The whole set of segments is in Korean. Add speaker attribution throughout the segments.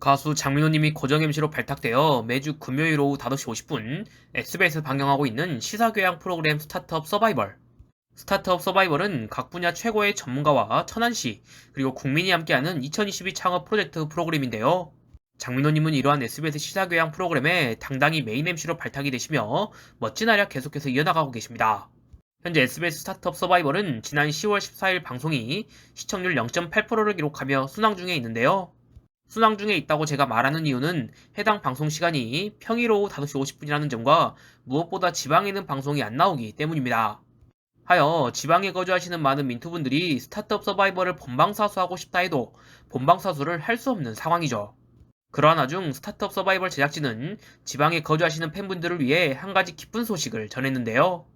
Speaker 1: 가수 장민호님이 고정 MC로 발탁되어 매주 금요일 오후 5시 50분 SBS에서 방영하고 있는 시사교양 프로그램 스타트업 서바이벌. 스타트업 서바이벌은 각 분야 최고의 전문가와 천안시 그리고 국민이 함께하는 2022 창업 프로젝트 프로그램인데요. 장민호님은 이러한 SBS 시사교양 프로그램에 당당히 메인 MC로 발탁이 되시며 멋진 활약 계속해서 이어나가고 계십니다. 현재 SBS 스타트업 서바이벌은 지난 10월 14일 방송이 시청률 0.8%를 기록하며 순항 중에 있는데요. 순항 중에 있다고 제가 말하는 이유는 해당 방송 시간이 평일 오후 5시 50분이라는 점과 무엇보다 지방에 있는 방송이 안 나오기 때문입니다. 하여 지방에 거주하시는 많은 민투분들이 스타트업 서바이벌을 본방사수하고 싶다 해도 본방사수를 할 수 없는 상황이죠. 그러한 와중 스타트업 서바이벌 제작진은 지방에 거주하시는 팬분들을 위해 한 가지 기쁜 소식을 전했는데요.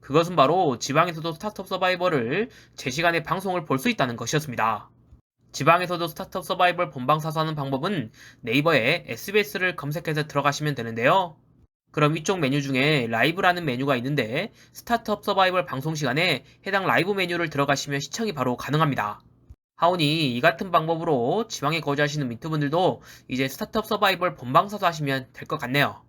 Speaker 1: 그것은 바로 지방에서도 스타트업 서바이벌을 제 시간에 방송을 볼 수 있다는 것이었습니다. 지방에서도 스타트업 서바이벌 본방 사수하는 방법은 네이버에 SBS를 검색해서 들어가시면 되는데요. 그럼 이쪽 메뉴 중에 라이브라는 메뉴가 있는데 스타트업 서바이벌 방송 시간에 해당 라이브 메뉴를 들어가시면 시청이 바로 가능합니다. 하오니 이 같은 방법으로 지방에 거주하시는 민트분들도 이제 스타트업 서바이벌 본방 사수 하시면 될 것 같네요.